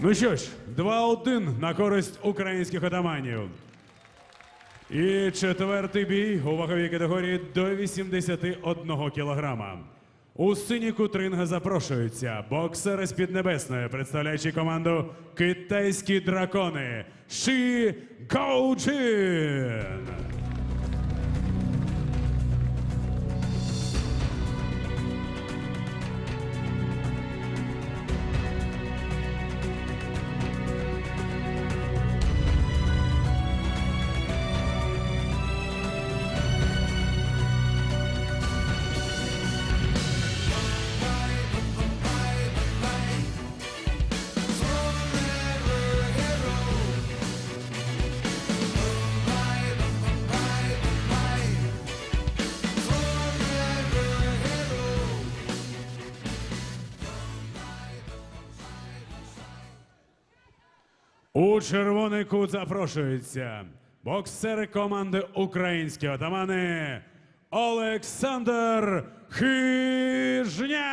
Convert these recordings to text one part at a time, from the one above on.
Ну що ж, 2-1 на користь українських отаманів. І четвертий бій у ваговій категорії до 81 кілограма. У синій кут ринга запрошуються боксери з Піднебесної, представляючи команду Китайські дракони Ші Гоуджин. У червоний кут запрошується боксери команди Українські отамани Олександр Хижня.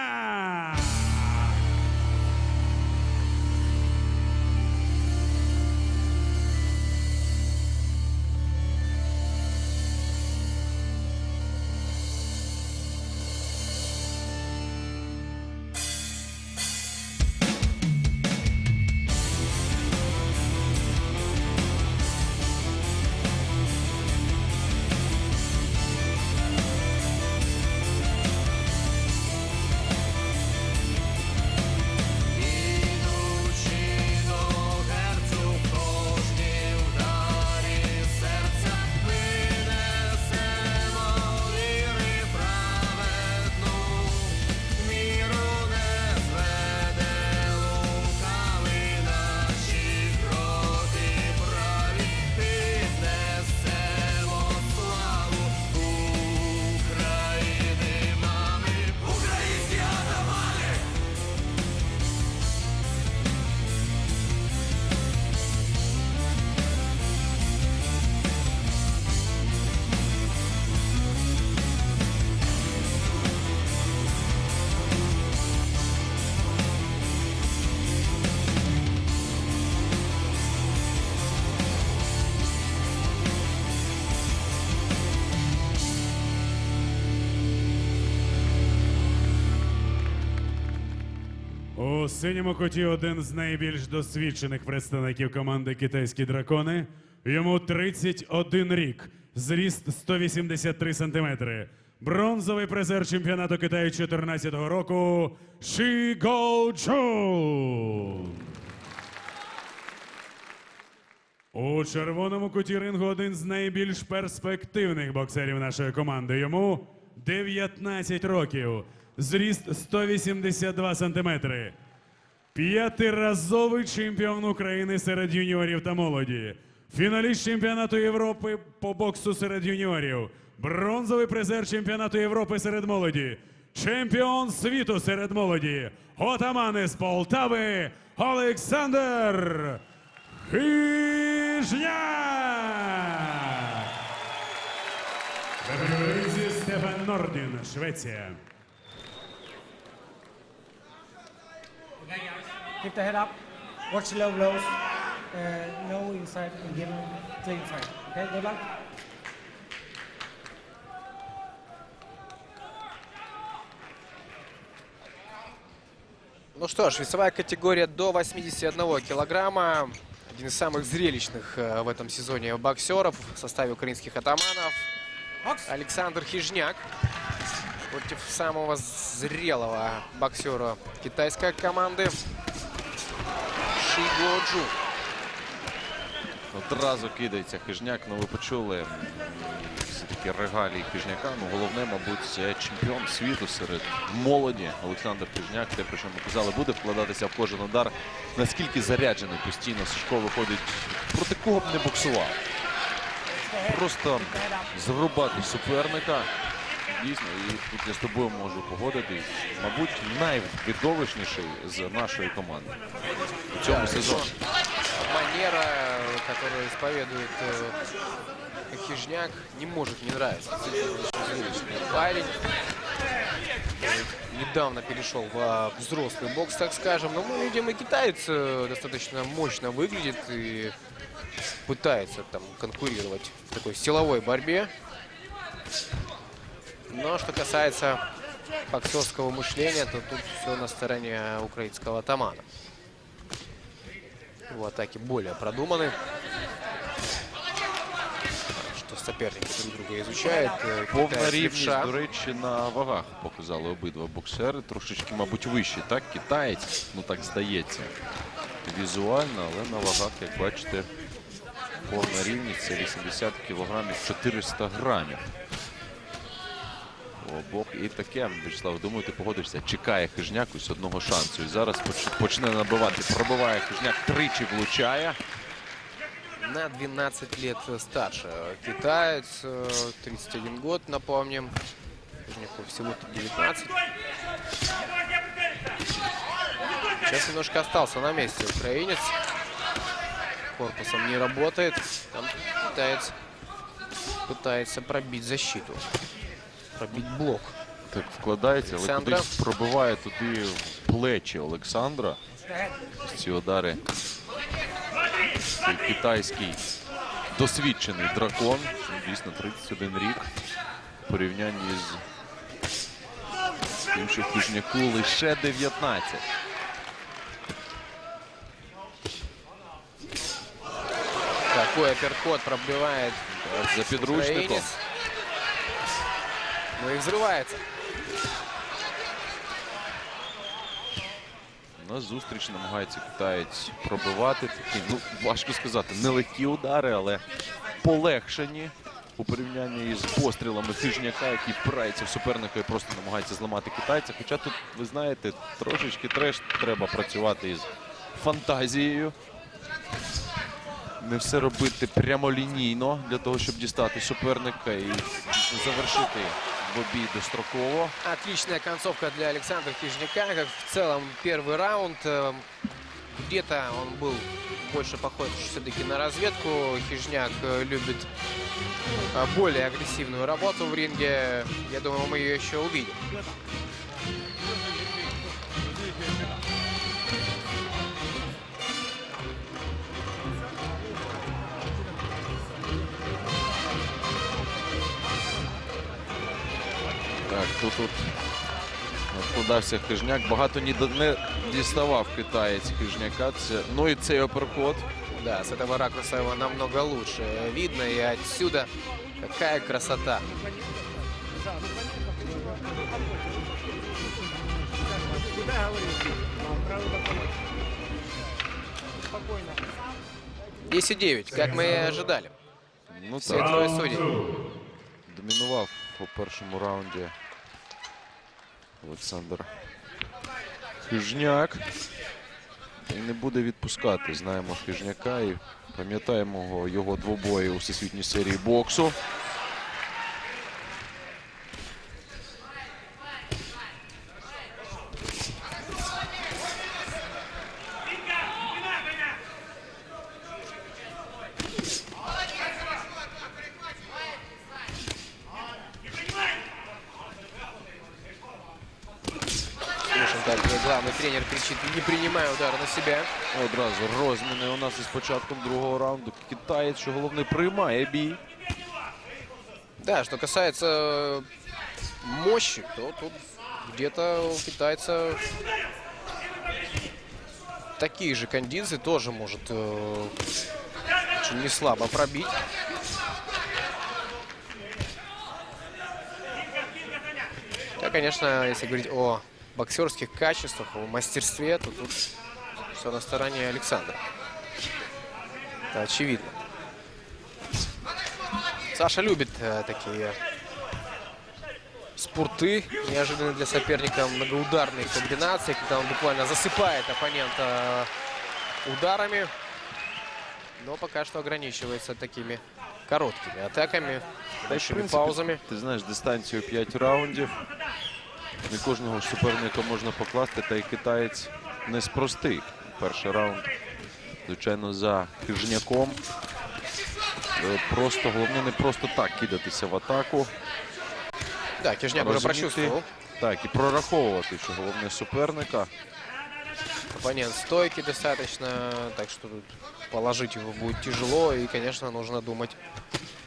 Синьому куті один з найбільш досвідчених представників команди Китайські дракони. Йому 31 рік, зріст 183 сантиметри. Бронзовий призер чемпіонату Китаю 2014 року Ші Гоу Чун. У червоному куті рингу один з найбільш перспективних боксерів нашої команди. Йому 19 років, зріст 182 сантиметри. П'ятиразовий чемпіон України серед юніорів та молоді. Фіналіст чемпіонату Європи по боксу серед юніорів. Бронзовий призер чемпіонату Європи серед молоді. Чемпіон світу серед молоді. Отамани з Полтави Олександр Хижняк! Стефан Нордін, Швеція. Keep the head up. Watch low blows. Uh, no inside and give clean fight. Okay, good luck. Ну что ж, весовая категория до 81 килограмма. Один из самых зрелищных э, в этом сезоне боксеров в составе украинских атаманов. Александр Хижняк против самого зрелого боксера китайской команды Ши Годжу. Одразу кидається хижняк. Ну ви почули все-таки регалії хижняка. Ну головне, мабуть, чемпіон світу серед молоді. Олександр Хижняк, те, про що ми казали, буде вкладатися в кожен удар. Наскільки заряджений постійно Сашко виходить, проти кого б не боксував. Просто зрубати суперника. Дійсно, і тут я з тобою можу погодитись. Мабуть, найвидовищніший з нашої команди у цьому сезоні. Манера, которую исповедует э, Хижняк, не может не нравиться. Действительно, очень зрелищный парень. недавно перешел в а, взрослый бокс, так скажем. Но мы видим, и китаец э, достаточно мощно выглядит и пытается там конкурировать в такой силовой борьбе. Но что касается боксерского мышления, то тут все на стороне украинского атамана. Его атаки более продуманы. Что соперники друг друга изучают. Э, Повна китаец рівність, левша. до речі, на вагах показали обидва боксери. Трошечки, мабуть, вищі. Так, китаєць, ну так здається. Візуально, але на вагах, як бачите, повна рівність це 80 кілограмів 400 грамів. У обох і таке, Вячеслав, думаю, ти погодишся. Чекає хижняк ось одного шансу. І зараз поч- почне набивати. Пробиває хижняк, тричі влучає. на 12 лет старше. Китаец, э, 31 год, напомним. Кузнецов всего-то 19. Сейчас немножко остался на месте украинец. Корпусом не работает. Там китаец пытается пробить защиту. Пробить блок. Так вкладається, але Олександра. кудись пробиває туди в плечі Олександра. Ці удари. Цей китайський досвідчений дракон. Дійсно, 31 рік. В порівнянні з тим, що Хижняку лише 19. Такой апперкот пробивает За підручником. Украинец. Ну и взрывается. На зустріч намагається китаєць пробивати такі, ну важко сказати, нелегкі удари, але полегшені у порівнянні із пострілами хижняка, який впирається в суперника і просто намагається зламати китайця. Хоча тут, ви знаєте, трошечки треш треба працювати із фантазією. Не все робити прямолінійно для того, щоб дістати суперника і завершити бобій достроково. Отличная концовка для Александра Хижняка. Как в целом первый раунд. э, Где-то он был больше похож все-таки на разведку. Хижняк э, любит э, более агрессивную работу в ринге. Я думаю, мы ее еще увидим. Так, тут тут вкладався хижняк. Багато ні не діставав китаєць хижняка. Це, ну і цей оперкот. Да, с этого ракурса его намного лучше видно. И отсюда какая красота. Десять девять, как мы и ожидали. Ну Всі так, троє суддів. домінував у першому раунді Олександр Хижняк. І не буде відпускати. Знаємо Хижняка і пам'ятаємо його, двобої у всесвітній серії боксу. как главный тренер кричит, не принимай удар на себя. Одразу розміни у нас із початком другого раунду. Китаєць, що головне, приймає бій. Да, что касается э, мощи, то тут где-то у китайца такие же кондиции тоже может э, очень не слабо пробить. Да, конечно, если говорить о боксерских качествах, о мастерстве, то тут все на стороне Александра. Это очевидно. Саша любит э, такие спурты, неожиданные для соперника, многоударные комбинации, когда он буквально засыпает оппонента э, ударами. Но пока что ограничивается такими короткими атаками, большими принципі, паузами. Ти знаєш дистанцію 5 раундів. Не кожного суперника можна покласти, та й китаєць не з простих. Перший раунд, звичайно, за хижняком. Е, Просто головне не просто так кидатися в атаку. Да, Кижняк уже прочувствовал. Так, і прораховувати, що головне суперника. Оппонент стойкий достаточно, так что тут положить его будет тяжело. И, конечно, нужно думать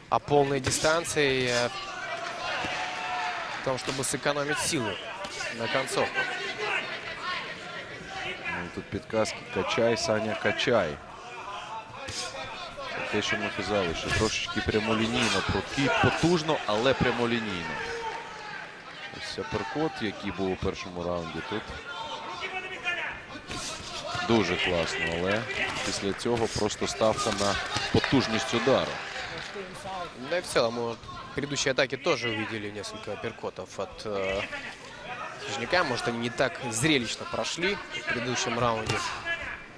о полной дистанции, э, о том, чтобы сэкономить силы на концовку. Ну, і тут підказки качай, Саня, качай. Це те, що ми казали, що трошечки прямолінійно, прудкий, потужно, але прямолінійно. Ось аперкот, який був у першому раунді, тут дуже класно, але після цього просто ставка на потужність удару. Да и в целом мы вот в предыдущей атаке тоже увидели несколько апперкотов от э, Хижняка. Может, они не так зрелищно прошли в предыдущем раунде.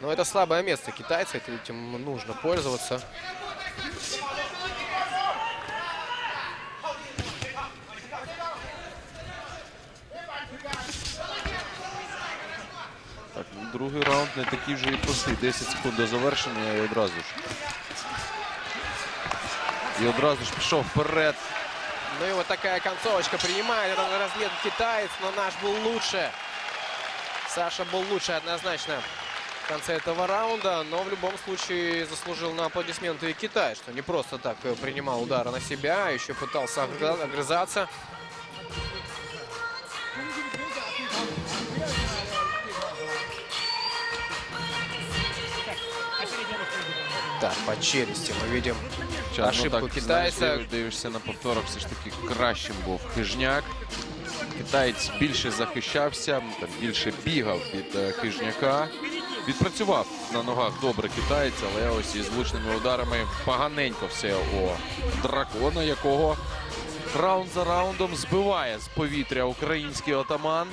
Но это слабое место китайца, этим нужно пользоваться. Так, ну, другий раунд не такий вже і простий. 10 секунд до завершення і одразу ж. І одразу ж пішов вперед. Ну и вот такая концовочка принимает этот размен китаец, но наш был лучше. Саша был лучше однозначно в конце этого раунда, но в любом случае заслужил на аплодисменты и Китай, что не просто так э, принимал удары на себя, а еще пытался огры- огрызаться. Так, по челюсти мы видим Ну, так, китайца. знаєш, дивишся на повторах, все ж таки кращим був хижняк. Китаєць більше захищався, там, більше бігав від е, хижняка. Відпрацював на ногах добре китаєць, але ось із влучними ударами поганенько все у дракона, якого раунд за раундом збиває з повітря український отаман.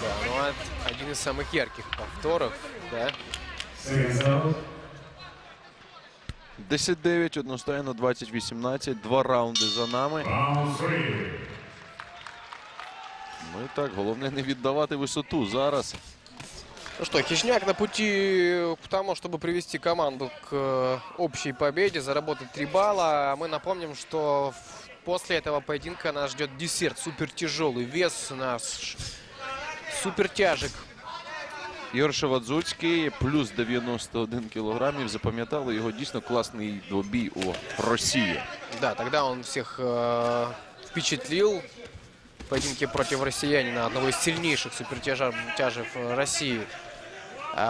Да, ну один из самых ярких повторов, да. 10-9, одностайно 20-18, два раунди за нами. Ну і так, головне не віддавати висоту зараз. Ну что, Хищняк на пути к тому, чтобы привести команду к э, общей победе, заработать три балла. Мы напомним, что после этого поединка нас ждет десерт, супер тяжелый вес, наш супертяжик. Ігор Шевадзуцький плюс 91 кілограмів. Запам'ятали його дійсно класний двобій у Росії. Да, тогда он всех э, впечатлил. В поединке против россиянина, одного из сильнейших супертяжев э, России,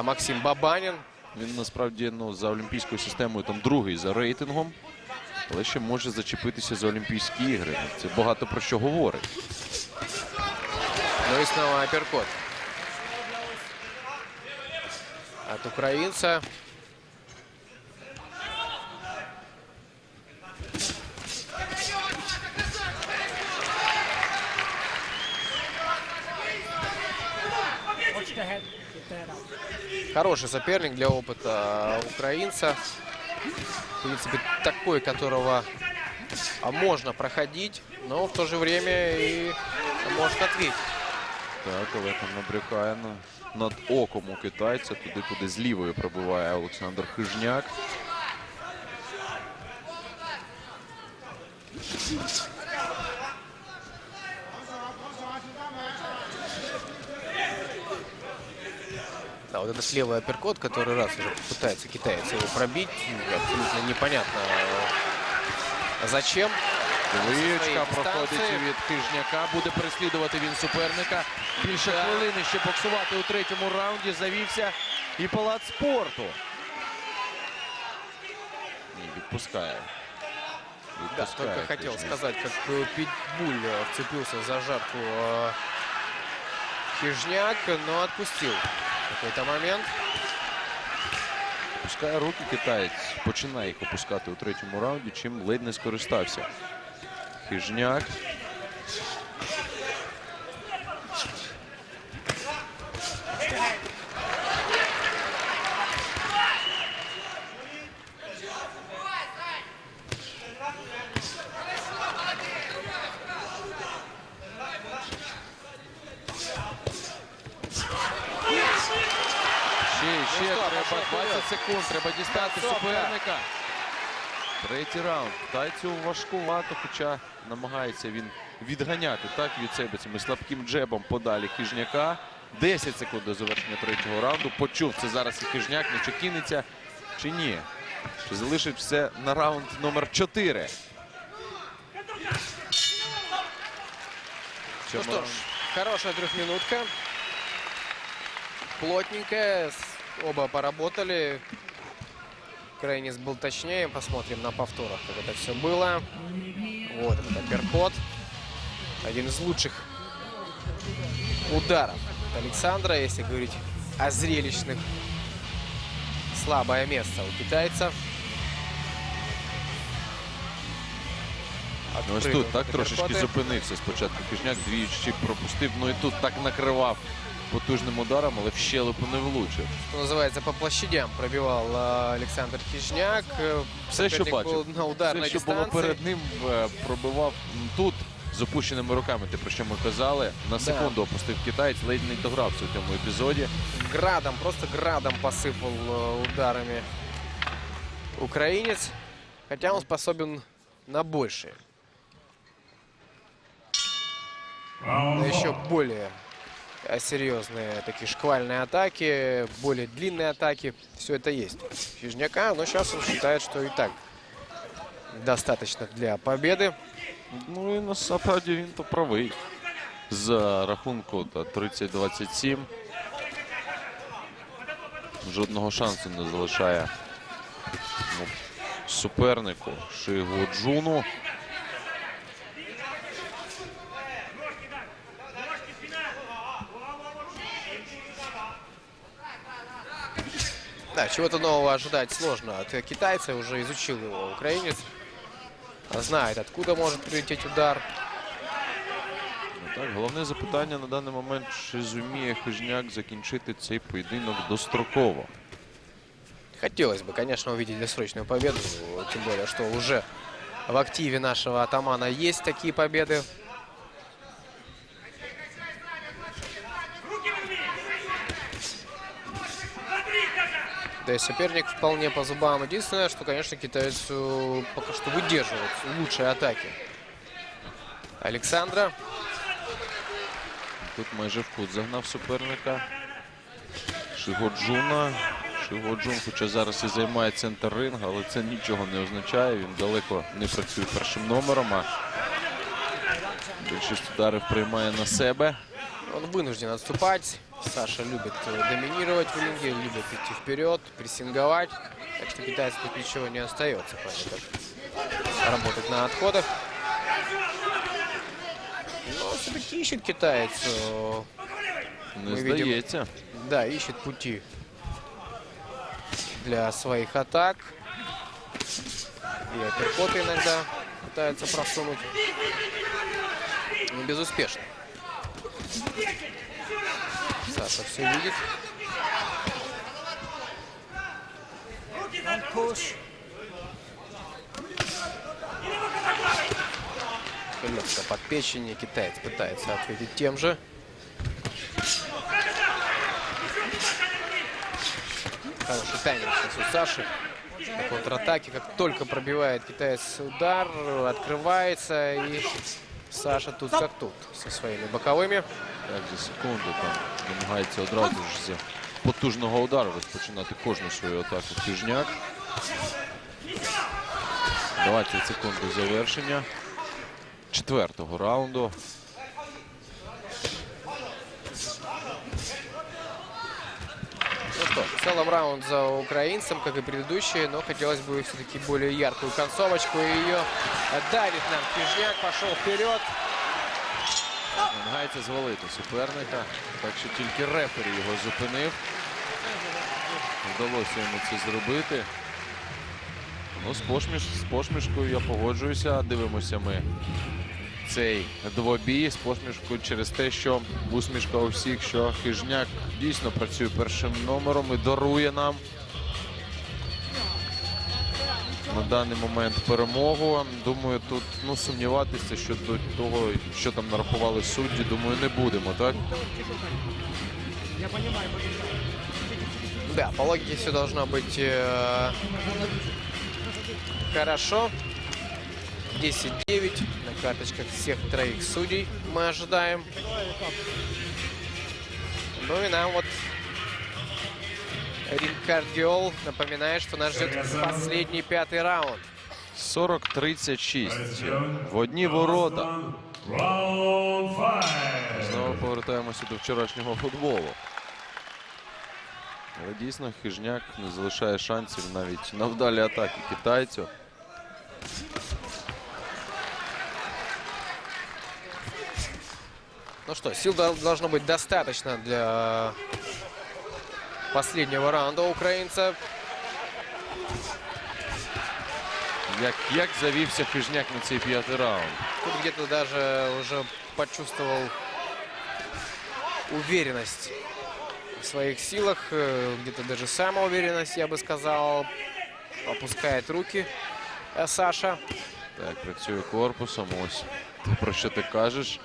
Максим Бабанин. Він насправді ну, за олімпійською системою там другий за рейтингом, але ще може зачепитися за Олімпійські ігри. Це багато про що говорить. Ну и снова апперкот. От украинца. Хороший соперник для опыта украинца. В принципе, такой, которого а, можно проходить, но в то же время и может ответить. Так, але там набрякає на, над оком у китайця, туди, куди з лівої пробиває Олександр Хижняк. Да, вот этот левый апперкот, который раз уже пытается китаец его пробить, ну, абсолютно непонятно э, зачем. Двоєчка своєї проходить дистанції. від Хижняка. Буде переслідувати він суперника. Більше хвилини ще боксувати у третьому раунді. Завівся і палац спорту. Ні, відпускає. Да, Відпускає только хотел Хижняк. сказать, как э, Питбуль э, вцепился за жарку э, Хижняк, но отпустил в какой-то момент. Пускає руки китаєць, починає їх опускати у третьому раунді, чим ледь не скористався. Хижняк. Ще, ще Ну що, треба пішов 20 вперед. секунд, треба дістати Концовка. суперника. Третій раунд. Тайцю важкувато, хоча намагається він відганяти так від себе цим слабким джебом подалі хижняка. 10 секунд до завершення третього раунду. Почув це зараз і хижняк, не чи кинеться, чи ні. Чи залишить все на раунд номер 4. Ну что ж, хорошая трехминутка. Плотненькая. Оба поработали. Крайнис был точнее. Посмотрим на повторах, как это все было. Вот этот апперкот. Один из лучших ударов от Александра, если говорить о зрелищных. Слабое место у китайца. Ну, ось Открыли тут так трошечки апперкоты. зупинився спочатку. Хижняк двічі пропустив. Ну і тут так накривав потужним ударом, але в щелепу не влучив. что называется, по площадям пробивал э, Александр Хижняк. Э, Все, що соперник бачив. был на ударной Все, що було дистанции. перед ним, е, пробивав м, тут з опущеними руками. Те, про що ми казали. На секунду опустив китаєць, ледь не догрався у цьому епізоді. Градом, просто градом посыпал э, ударами украинец. Хотя он способен на большее. На еще более э, серьезные такие шквальные атаки, более длинные атаки. Все это есть. у Хижняка, но сейчас он считает, что и так достаточно для победы. Ну і насправді він то правий. З рахунку та 30-27. Жодного шансу не залишає ну, супернику Шигу Джуну. Да, чего-то нового ожидать сложно. От э, китайца уже изучил его украинец. Знает, откуда может прилететь удар. Ну, Так, головне запитання на даний момент, чи зуміє Хижняк закінчити цей поєдинок достроково. Хотелось бы, конечно, увидеть досрочную победу. Тем более, что уже в активе нашего атамана есть такие победы. Да и соперник вполне по зубам. Единственное, что, конечно, китаец э, пока что выдерживает лучшие атаки. Александра. Тут майже в кут загнав суперника. Шигоджуна. Шигоджун, хоча зараз і займає центр рингу, але це нічого не означає. Він далеко не працює першим номером, а більшість ударів приймає на себе. Он вынужден отступать. Саша любит доминировать в ринге, любит идти вперед, прессинговать. Так что китайцу тут ничего не остается, кроме как работать на отходах. Но все-таки ищет китаец. э, Не Ми видимо- здається. Да, ищет пути для своих атак. И апперкоты иногда пытается просунуть. Но безуспешно. Саша все видит. Легко под печени. Китаец пытается ответить тем же. Хороший тайминг сейчас у Саши. На контратаке, как только пробивает китаец удар, открывается и Саша тут как тут со своими боковыми. Так, за секунду там намагається одразу ж з потужного удару розпочинати кожну свою атаку Хижняк. 20 секунд до завершення четвертого раунду. Ну что, в целом раунд за украинцем, как и предыдущие, но хотелось бы все-таки более яркую концовочку. И ее давит нам Кижняк, пошел вперед. Намагається звалити суперника. Так що тільки рефері його зупинив. Вдалося йому це зробити. Ну, з, посміш... з посмішкою я погоджуюся. Дивимося ми цей двобій з посмішкою через те, що усмішка у всіх, що хижняк дійсно працює першим номером і дарує нам на даний момент перемогу. Думаю, тут ну, сумніватися щодо того, що там нарахували судді, думаю, не будемо, так? Да, по логике все должно быть э, хорошо. 10-9 на карточках всех троих судей мы ожидаем. Ну и нам вот Ринкардиол напоминает, что нас ждет последний пятый раунд. 40-36. В одні ворота. Раунд 5. Знову повертаємося до вчорашнього футболу. Але дійсно хижняк не залишає шансів навіть на вдалі атаки китайцю. Ну что, сил дол- должно быть достаточно для последнего раунда у украинца. Як, як завівся хижняк на цей п'ятий раунд. Тут где-то даже уже почувствовал уверенность в своих силах, э, где-то даже самоуверенность, я бы сказал. Опускает руки э, Саша. Так, працює корпусом. Ось те, про що ти кажеш.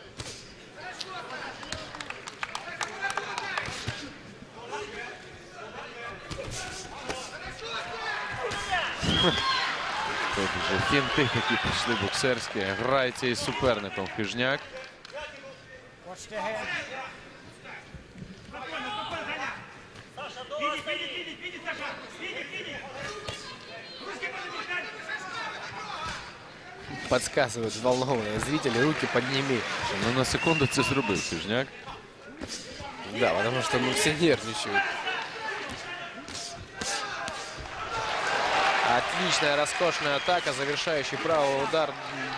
Тут вже фінти такі пішли боксерські. Грається із суперником хижняк. Подсказывают взволнованные зрители, руки подними. Ну на секунду це зробив хижняк. Да, потому что ну, все нервничают. Отличная, роскошная атака. Завершающий правый удар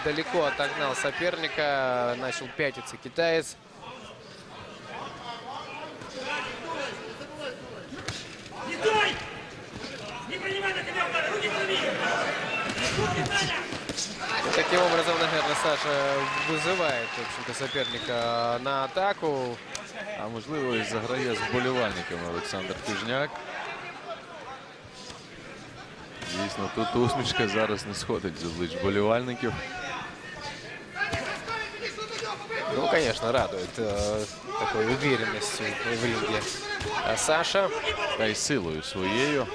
далеко отогнал соперника. Начал пятиться китаец. И таким образом, наверное, Саша вызывает, в общем-то, соперника на атаку. А можливо, і заграє з вболівальниками Олександр Хижняк. Дійсно, тут усмішка зараз не сходить з облич болівальників. Ну, конечно, радует э, такой уверенностью в ринге А Саша. Та й силою своєю.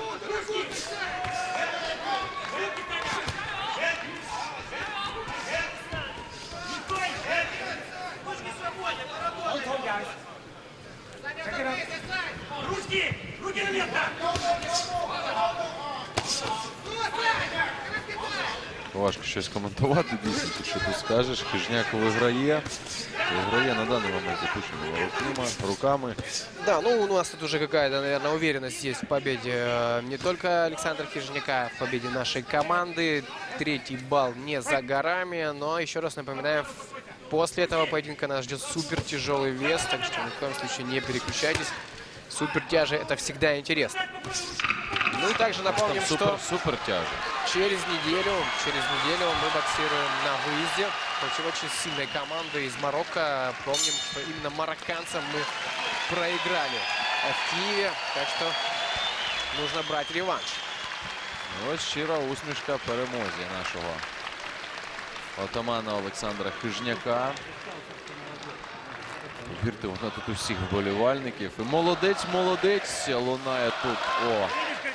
щось коментувати. Дійсно, ти що ти скажеш. Хижняк виграє. Виграє на даний момент запущеними руками, руками. Да, ну у нас тут уже какая-то, наверное, уверенность есть в победе э, не только Александра Хижняка, в победе нашей команды. Третий балл не за горами, но еще раз напоминаем, после этого поединка нас ждет супер тяжелый вес, так что ни в коем случае не переключайтесь. Супер тяжи это всегда интересно. Ну и также напомним, Супер, что супер тяже. Через неделю, через неделю мы боксируем на выезде против очень сильной команды из Марокко. Помним, что именно марокканцам мы проиграли в Киеве, так что нужно брать реванш. Ну, Ось щира усмішка перемозі нашого отамана Олександра Хижняка. Вірте, вона тут усіх вболівальників. І молодець, молодець лунає тут о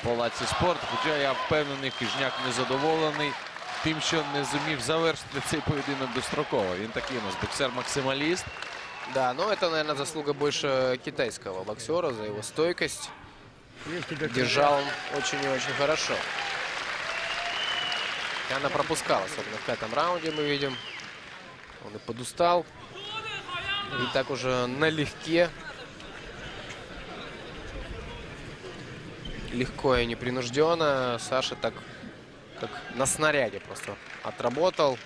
Палаці спорту. Хоча я впевнений, Хижняк незадоволений тим, що не зумів завершити цей поєдинок достроково. Він такий у нас боксер-максималіст. Да, но это, наверное, заслуга больше китайского боксера за его стойкость. Держал он очень и очень хорошо. И она пропускала, особенно в пятом раунде мы видим. Он и подустал. И так уже налегке. Легко и непринужденно. Саша так, как на снаряде просто отработал.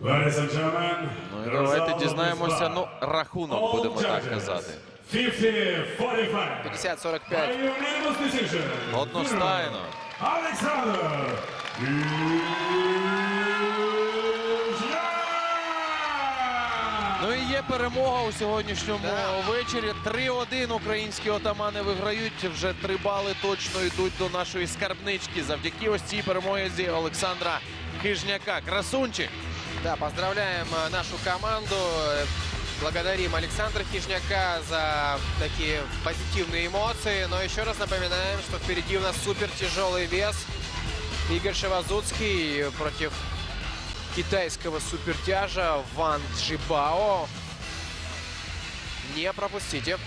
Ну і давайте дізнаємося. Ну, рахунок будемо так казати. 50-45. 50-45. By unanimous. Одностайно. Олександр Хижняк! Ну і є перемога у сьогоднішньому вечорі. 3-1 українські отамани виграють. Вже три бали точно йдуть до нашої скарбнички. Завдяки ось цій перемозі Олександра Хижняка. Красунчик. Да, поздравляем э, нашу команду. Э, Благодарим Александра Хижняка за такие позитивные эмоции. Но еще раз напоминаем, что впереди у нас супер тяжелый вес. Игорь Шевазуцкий против китайского супертяжа Ван Джибао. Не пропустите.